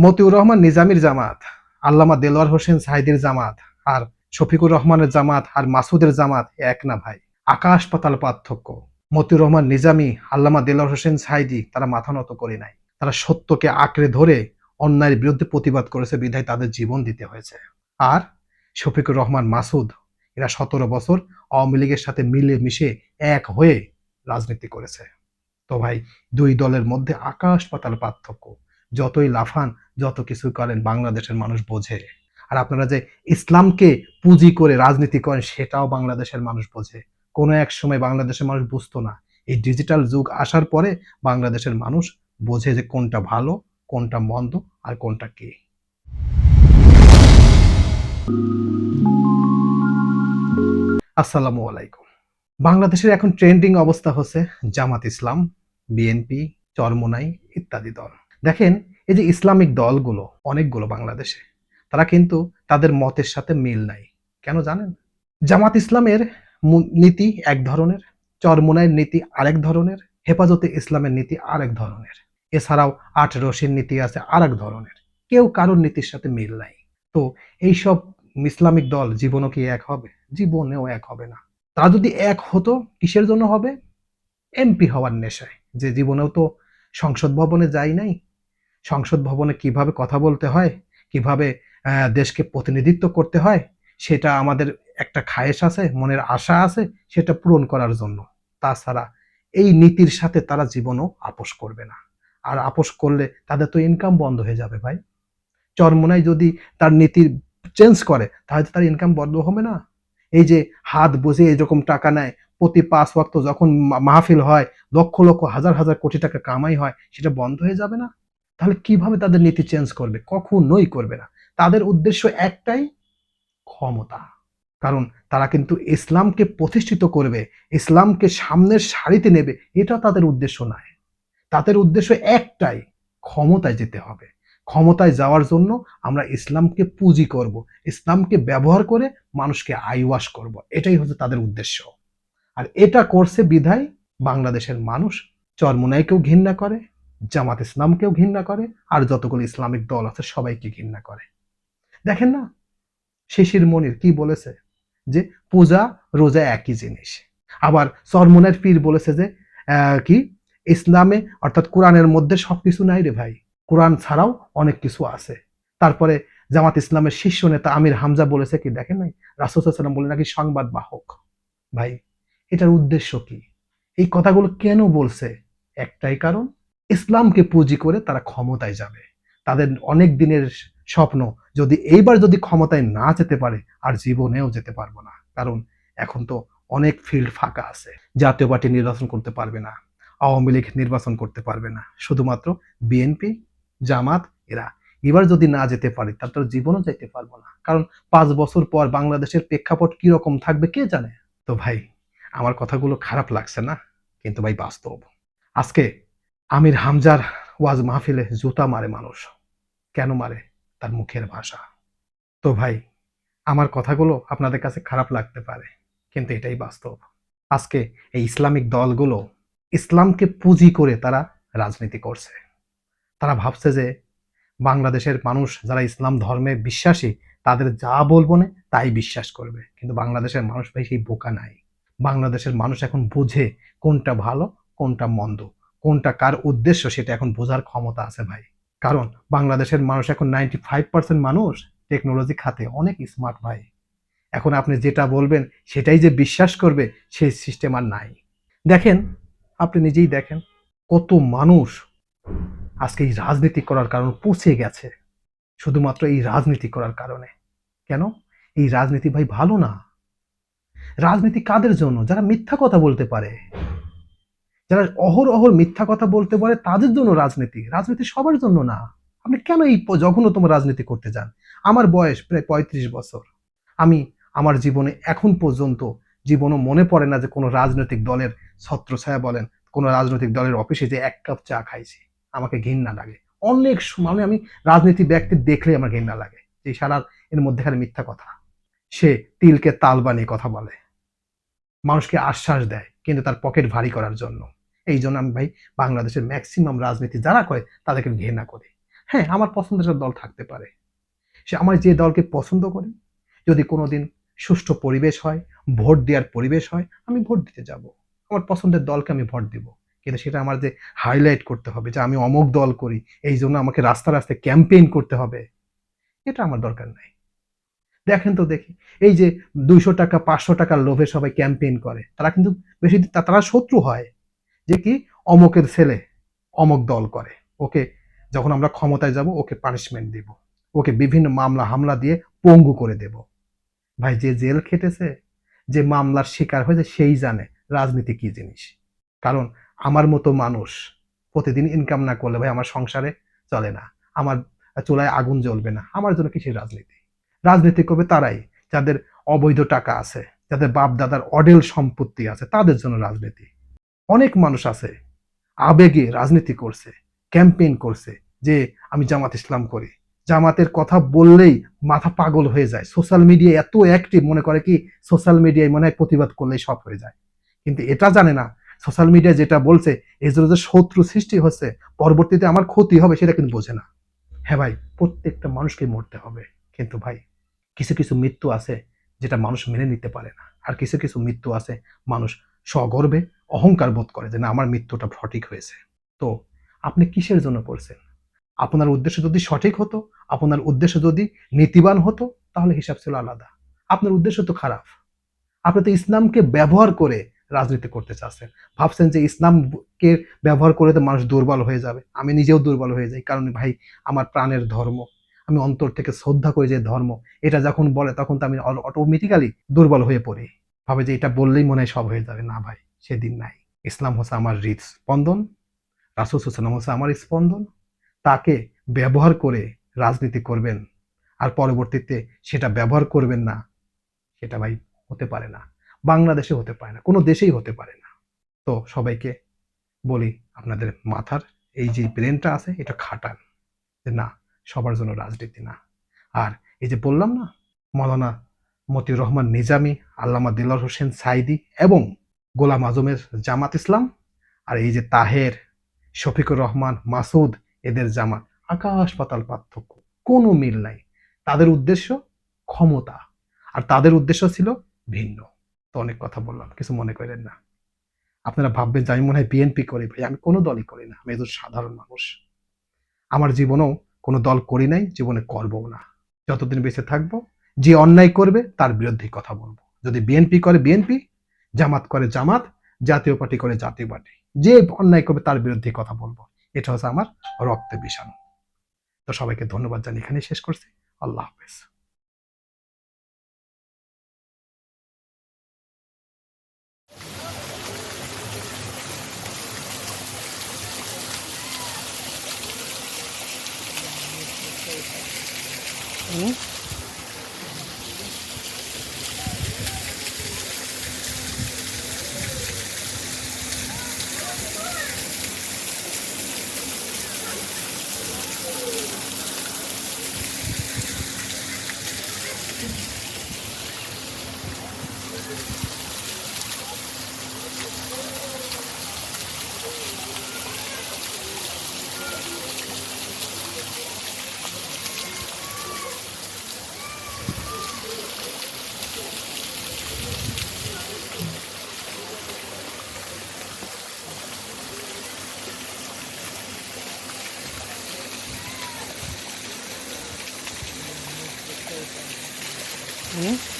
মতিউর রহমান নিজামির জামাত, আল্লামা দেলোয়ার হোসেন সাহিদের জামাত আর শফিকুর রহমানের জামাত আর মাসুদের জামাত এক না ভাই। আকাশ পাতাল পার্থক্য। মতিউর রহমান নিজামি, আল্লামা দেলোয়ার হোসেন সাইদি তারা মাথা নত করে নাই। তারা সত্যকে আঁকড়ে ধরে অন্যায়ের বিরুদ্ধে প্রতিবাদ করেছে, বিধায় তাদের জীবন দিতে হয়েছে। আর শফিকুর রহমান, মাসুদ, এরা সতেরো বছর আওয়ামী লীগের সাথে মিলে মিশে এক হয়ে রাজনীতি করেছে। তো ভাই, দুই দলের মধ্যে আকাশ পাতাল পার্থক্য। যতই লাফান, যত কিছু করেন, বাংলাদেশের মানুষ বোঝে। আর আপনারা যে ইসলামকে পুঁজি করে রাজনীতি করেন, সেটাও বাংলাদেশের মানুষ বোঝে। কোনো এক সময় বাংলাদেশের মানুষ বুঝতো না। এই ডিজিটাল যুগ আসার পরে বাংলাদেশের মানুষ বোঝে যে কোনটা ভালো, কোনটা মন্দ আর কোনটা কে। আসসালামু আলাইকুম। বাংলাদেশের এখন ট্রেন্ডিং অবস্থা হচ্ছে জামাত ইসলাম, বিএনপি, চরমোনাই ইত্যাদি দল। দেখেন, এই যে ইসলামিক দলগুলো, অনেকগুলো বাংলাদেশে, তারা কিন্তু তাদের মতের সাথে মিল নাই। কেন জানেন? জামাত ইসলামের নীতি এক ধরনের, চরমোনাইয়ের নীতি আরেক ধরনের, হেফাজতে ইসলামের নীতি আরেক ধরনের। এছাড়াও আট রশির নীতি আছে আরেক ধরনের। কেউ কারোর নীতির সাথে মিল নাই। তো এইসব ইসলামিক দল জীবনও কি এক হবে? জীবনেও এক হবে না। তারা যদি এক হতো, কিসের জন্য হবে? এমপি হওয়ার নেশায়, যে জীবনেও তো সংসদ ভবনে যাই নাই। সংসদ ভবনে কীভাবে কথা বলতে হয়, কীভাবে দেশকে প্রতিনিধিত্ব করতে হয়, সেটা আমাদের একটা খায়েশ আছে, মনের আশা আছে, সেটা পূরণ করার জন্য। তাছাড়া এই নীতির সাথে তারা জীবনও আপোষ করবে না। আর আপোষ করলে তাদের তো ইনকাম বন্ধ হয়ে যাবে ভাই। চরমোনাই যদি তার নীতি চেঞ্জ করে, তাহলে তো তার ইনকাম বন্ধ হবে না। এই যে হাত বুঝে এরকম টাকা নেয়, প্রতি পাঁচ ওয়াক্ত যখন মাহফিল হয়, লক্ষ লক্ষ, হাজার হাজার কোটি টাকা কামাই হয়, সেটা বন্ধ হয়ে যাবে না। তাহলে কীভাবে তাদের নীতি চেঞ্জ করবে? কখনোই করবে না। তাদের উদ্দেশ্য একটাই, ক্ষমতা। কারণ তারা কিন্তু ইসলামকে প্রতিষ্ঠিত করবে, ইসলামকে সামনের সারিতে নেবে, এটা তাদের উদ্দেশ্য নয়। তাদের উদ্দেশ্য একটাই, ক্ষমতায় যেতে হবে। ক্ষমতায় যাওয়ার জন্য আমরা ইসলামকে পুঁজি করব, ইসলামকে ব্যবহার করে মানুষকে আইওয়াশ করব, এটাই হচ্ছে তাদের উদ্দেশ্য। আর এটা করছে বিধায় বাংলাদেশের মানুষ, চরমোনাইকেও ঘৃণা করে জামাত ইসলামকেও ঘৃণা করে, আর যতগুলো ইসলামিক দল আছে সবাইকে ঘৃণা করে। দেখেন না? শিশির মনির কি বলেছে? যে পূজা, রোজা একই জিনিস। আবার চরমোনাইর পীর বলেছে যে কি? ইসলামে, অর্থাৎ কোরআনের মধ্যে সবকিছু নাই রে ভাই। কোরআন ছাড়াও অনেক কিছু আছে। তারপরে জামাত ইসলামের শীর্ষ নেতা আমির হামজা বলেছে কি? দেখেন নাই? রাসুসাল্লাম বলে নাকি সংবাদ বাহক। ভাই, এটার উদ্দেশ্য কি? এই কথাগুলো কেন বলছে? একটাই কারণ ইসলামকে পুঁজি করে তারা ক্ষমতায় যাবে। তাদের অনেক দিনের স্বপ্ন, যদি এইবার যদি ক্ষমতায় না যেতে পারে, আর জীবনেও যেতে পারব না। কারণ এখন তো অনেক ফিল্ড ফাঁকা আছে। জাতীয় পার্টি নির্বাচন করতে পারবে না। আওয়ামী লীগ নির্বাচন করতে পারবে না। শুধুমাত্র বিএনপি, জামাত, এরা। এবার যদি না যেতে পারে তার তো জীবনও যেতে পারব না। কারণ পাঁচ বছর পর বাংলাদেশের প্রেক্ষাপট কীরকম থাকবে কে জানে? তো ভাই, আমার কথাগুলো খারাপ লাগছে না? কিন্তু ভাই, বাস্তব। আজকে আমির হামজার ওয়াজ মাহফিলে জুতা মারে মানুষ। কেন মারে? তার মুখের ভাষা। তো ভাই, আমার কথাগুলো আপনাদের কাছে খারাপ লাগতে পারে, কিন্তু এটাই বাস্তব। আজকে এই ইসলামিক দলগুলো ইসলামকে পুঁজি করে তারা রাজনীতি করছে। তারা ভাবছে যে বাংলাদেশের মানুষ যারা ইসলাম ধর্মে বিশ্বাসী, তাদের যা বলব না তাই বিশ্বাস করবে। কিন্তু বাংলাদেশের মানুষ ভাই সেই বোকা নাই। বাংলাদেশের মানুষ এখন বুঝে কোনটা ভালো, কোনটা মন্দ। কোনটা কার উদ্দেশ্য সেটা এখন বোঝার ক্ষমতা আছে ভাই। কারণ বাংলাদেশের মানুষ এখন নাইনটি ফাইভ পার্সেন্ট মানুষ টেকনোলজি খাতে অনেক স্মার্ট ভাই। এখন আপনি যেটা বলবেন সেটাই যে বিশ্বাস করবে সেই সিস্টেম আর নাই। দেখেন, আপনি নিজেই দেখেন কত মানুষ আজকে এই রাজনীতি করার কারণ পৌঁছে গেছে। শুধুমাত্র এই রাজনীতি করার কারণে। কেন? এই রাজনীতি ভাই ভালো না। রাজনীতি কাদের জন্য? যারা মিথ্যা কথা বলতে পারে। যারা অহর অহর মিথ্যা কথা বলতে পারে তাদের জন্য রাজনীতি। রাজনীতি সবার জন্য না। আপনি কেন এই জঘন্যতম রাজনীতি করতে যান? আমার বয়স প্রায় পঁয়ত্রিশ বছর। আমি আমার জীবনে এখন পর্যন্ত জীবনও মনে পড়ে না যে কোনো রাজনৈতিক দলের ছত্রছায়া বলেন, কোনো রাজনৈতিক দলের অফিসে যে এক কাপ চা খাইছি, আমাকে ঘৃণা লাগে। অনেক মানে আমি- রাজনীতি ব্যক্তি দেখলেই আমার ঘৃণা লাগে যে সারা এর মধ্যে খালি মিথ্যা কথা। সে তিলকে তাল বানিয়ে কথা বলে। মানুষকে আশ্বাস দেয়, কিন্তু তার পকেট ভারী করার জন্য। এই জন্য আমি ভাই বাংলাদেশের ম্যাক্সিমাম রাজনীতি যারা করে, তাদেরকে ঘৃণা করি। হ্যাঁ আমার পছন্দের দল থাকতে পারে। সে আমার যে দলকে পছন্দ করি, যদি কোনোদিন সুষ্ঠু পরিবেশ হয়, ভোট দেওয়ার পরিবেশ হয়, আমি ভোট দিতে যাব। আমার পছন্দের দলকে আমি ভোট দিব। কিন্তু সেটা আমার যে হাইলাইট করতে হবে, যে আমি অমুক দল করি, এই জন্য আমাকে রাস্তা রাস্তায় ক্যাম্পেইন করতে হবে, এটা আমার দরকার নাই। দেখেন তো দেখি, এই যে দুইশো টাকা, পাঁচশো টাকার লোভে সবাই ক্যাম্পেইন করে, তারা কিন্তু বেশি দিন- তারা শত্রু হয়। যে কি? অমকের ছেলে, অমক দল করে। ওকে যখন আমরা ক্ষমতায় যাব, ওকে পানিশমেন্ট দিব। ওকে বিভিন্ন মামলা হামলা দিয়ে পঙ্গু করে দেব। ভাই, যে জেল খেটেছে, যে মামলার শিকার হয়েছে, সেই জানে রাজনীতি কি জিনিস। কারণ আমার মতো মানুষ প্রতিদিন ইনকাম না করলে ভাই আমার সংসারে চলে না। আমার চুলায় আগুন জ্বলবে না। আমার জন্য কিসের রাজনীতি? রাজনীতি করবে তারাই। যাদের অবৈধ টাকা আছে, যাদের বাপ দাদার অডেল সম্পত্তি আছে, তাদের জন্য রাজনীতি। অনেক মানুষ আছে, আবেগে রাজনীতি করছে, ক্যাম্পেইন করছে যে আমি জামাত ইসলাম করি। জামাতের কথা বললেই মাথা পাগল হয়ে যায়। সোশ্যাল মিডিয়া এত অ্যাক্টিভ মনে করে কি সোশ্যাল মিডিয়ায় মনে হয় প্রতিবাদ করলেই সব হয়ে যায়। কিন্তু এটা জানে না। সোশ্যাল মিডিয়া যেটা বলছে এই যে শত্রু সৃষ্টি হচ্ছে, পরবর্তীতে আমার ক্ষতি হবে সেটা কিন্তু বোঝে না। হ্যাঁ ভাই, প্রত্যেকটা মানুষকে মরতে হবে। কিন্তু ভাই, কিছু কিছু মৃত্যু আছে যেটা মানুষ মেনে নিতে পারে না। আর কিছু কিছু মৃত্যু আছে মানুষ সগর্বে অহংকার বোধ করে যে না, আমার মৃত্যুটা সঠিক হয়েছে। তো আপনি কিসের জন্য করছেন আপনার উদ্দেশ্য যদি সঠিক হতো, আপনার উদ্দেশ্য যদি নীতিবান হতো, তাহলে হিসাব ছিল আলাদা। আপনার উদ্দেশ্য তো খারাপ। আপনি তো ইসলামকে ব্যবহার করে রাজনীতি করতে চাচ্ছেন। ভাবছেন যে ইসলামকে ব্যবহার করে তো মানুষ দুর্বল হয়ে যাবে। আমি নিজেও দুর্বল হয়ে যাই, কারণ ভাই, আমার প্রাণের ধর্ম। আমি অন্তর থেকে শ্রদ্ধা করি যে ধর্ম। এটা যখন বলে, তখন তো আমি অটোমেটিক্যালি দুর্বল হয়ে পড়ি। ভাবে যে এটা বললেই মনে হয় সব হয়ে যাবে। না ভাই। সেদিন নাই। ইসলাম হচ্ছে আমার হৃদ স্পন্দন, রাসুল সুসলাম হচ্ছে আমার স্পন্দন। তাকে ব্যবহার করে রাজনীতি করবেন, আর পরবর্তীতে সেটা ব্যবহার করবেন না, সেটা ভাই হতে পারে না। বাংলাদেশে হতে পারে না, কোনো দেশেই হতে পারে না। তো সবাইকে বলি, আপনাদের মাথার এই যে ব্রেনটা আছে, এটা খাটান যে না, সবার জন্য রাজনীতি না। আর এই যে বললাম না, মৌলানা মতিউর রহমান নিজামী, আল্লামা দিলার হোসেন সাইদি এবং গোলাম আজমের জামাত ইসলাম আর এই যে তাহের, শফিকুর রহমান, মাসুদ, এদের জামাত, আকাশ পাতাল পার্থক্য, কোনো মিল নাই। তাদের উদ্দেশ্য ক্ষমতা আর তাদের উদ্দেশ্য ছিল ভিন্ন। তো অনেক কথা বললাম, কিছু মনে করেন না। আপনারা ভাববেন যে আমি মনে হয় বিএনপি করি ভাই, আমি কোনো দলই করি না, আমি একজন সাধারণ মানুষ। আমার জীবনেও কোনো দল করি নাই, জীবনে করব না। যতদিন বেঁচে থাকব, যে অন্যায় করবে, তার বিরুদ্ধে কথা বলব। যদি বিএনপি করে বিএনপি জামাত করে জামাত, জাতীয় পার্টি করে জাতীয় পার্টি। যে অন্যায় করবে তার বিরুদ্ধে কথা বলব। এটা হচ্ছে আমার রক্তে বিষাণু তো সবাইকে ধন্যবাদ জানিয়ে এখানেই শেষ করছি। আল্লাহ হাফেজ। Mm-hmm.